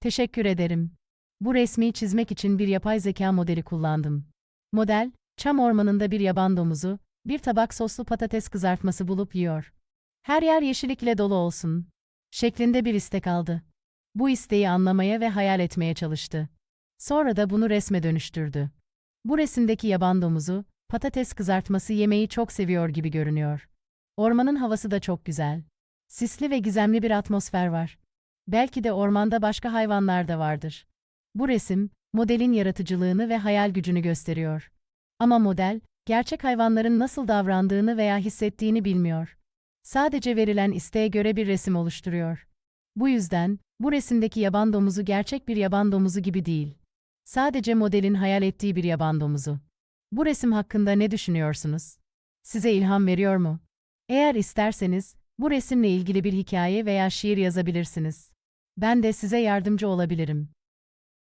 Teşekkür ederim. Bu resmi çizmek için bir yapay zeka modeli kullandım. Model, çam ormanında bir yaban domuzu, bir tabak soslu patates kızartması bulup yiyor. Her yer yeşillikle dolu olsun. Şeklinde bir istek aldı. Bu isteği anlamaya ve hayal etmeye çalıştı. Sonra da bunu resme dönüştürdü. Bu resimdeki yaban domuzu, patates kızartması yemeği çok seviyor gibi görünüyor. Ormanın havası da çok güzel. Sisli ve gizemli bir atmosfer var. Belki de ormanda başka hayvanlar da vardır. Bu resim, modelin yaratıcılığını ve hayal gücünü gösteriyor. Ama model, gerçek hayvanların nasıl davrandığını veya hissettiğini bilmiyor. Sadece verilen isteğe göre bir resim oluşturuyor. Bu yüzden, bu resimdeki yaban domuzu gerçek bir yaban domuzu gibi değil. Sadece modelin hayal ettiği bir yaban domuzu. Bu resim hakkında ne düşünüyorsunuz? Size ilham veriyor mu? Eğer isterseniz, bu resimle ilgili bir hikaye veya şiir yazabilirsiniz. Ben de size yardımcı olabilirim.